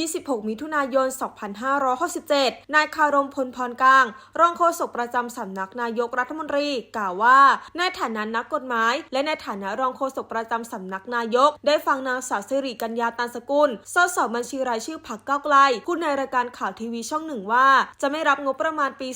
26 มิถุนายน 2567 นายคารมพลพรกลาง รองโฆษกประจำสำนักนายกรัฐมนตรีกล่าวว่า ในฐานะนักกฎหมาย และในฐานะรองโฆษกประจำสำนักนายก ได้ฟังนางสาวสิริกัญญาตันสกุลสสบัญชีรายชื่อพรรคก้าวไกลพูดในรายการข่าวทีวีช่องหนึ่งว่า จะไม่รับงบประมาณปี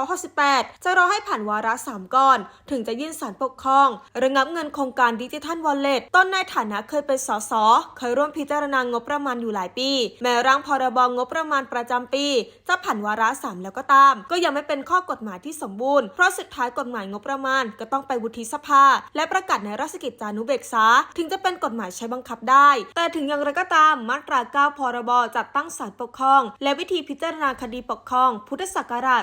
2568 จะรอให้ผ่านวาระสามก่อน ถึงจะยื่นสารปกครอง ระงับเงินโครงการดิจิทัลวอลเล็ตต้นในฐานะเคยเป็นสสเคยร่วมพิจารณางบประมาณอยู่หลายปีแม้ร่างพรบงบประมาณประจำปี จะผ่านวาระสามแล้วก็ตาม ก็ยังไม่เป็นข้อกฎหมายที่สมบูรณ์ เพราะสุดท้ายกฎหมายงบประมาณก็ต้องไปวุฒิสภา และประกาศในราชกิจจานุเบกษา ถึงจะเป็นกฎหมายใช้บังคับได้ แต่ถึงอย่างไรก็ตามมาตรา 9 พรบจัดตั้งศาลปกครอง และวิธีพิจารณาคดีปกครอง พุทธศักราช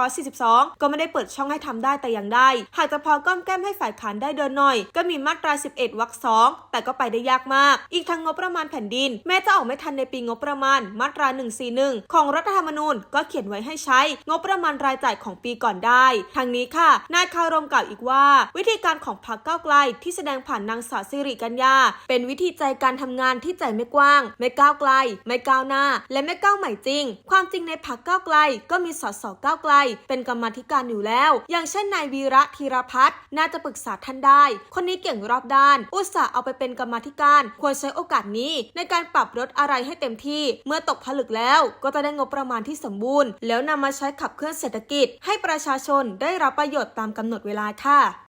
2542 ก็ไม่ได้เปิดช่องให้ทำได้แต่อย่างใด หากจะพอก้อมแก้มให้ฝ่ายค้านได้เดินหน่อย ก็มีมาตรา 11วรรคสองแต่ก็ไปได้ยากมาก อีกทั้งงบประมาณแผ่นดิน แม้จะออกไม่ทันในปีงบประมาณมาตรา 141 ของรัฐธรรมนูญก็เขียนไว้ให้ใช้ งบประมาณรายจ่ายของปีก่อนได้ ทางนี้ค่ะนายคารมกล่าวอีกว่า วิธีการของพรรคก้าวไกลที่แสดงผ่านนางสาวสิริกัญญาเป็นวิธีใจการทำงานที่ใจไม่กว้าง ไม่ก้าวไกล ไม่ก้าวหน้า และไม่ก้าวใหม่จริง ความจริงในพรรคก้าวไกล ก็มีสสก้าวไกล เป็นกรรมธิการอยู่แล้ว อย่างเช่นนายวีระธีรพัฒน์น่าจะปรึกษาท่านได้ คนนี้เก่งรอบด้าน อุตส่าห์เอาไปเป็นกรรมธิการ ควรใช้โอกาสนี้ในการปรับลดอะไรให้เต็มที่ เมื่อตกผลึกแล้วก็จะได้งบประมาณที่สมบูรณ์ แล้วนำมาใช้ขับเคลื่อนเศรษฐกิจ ให้ประชาชนได้รับประโยชน์ตามกำหนดเวลาค่ะ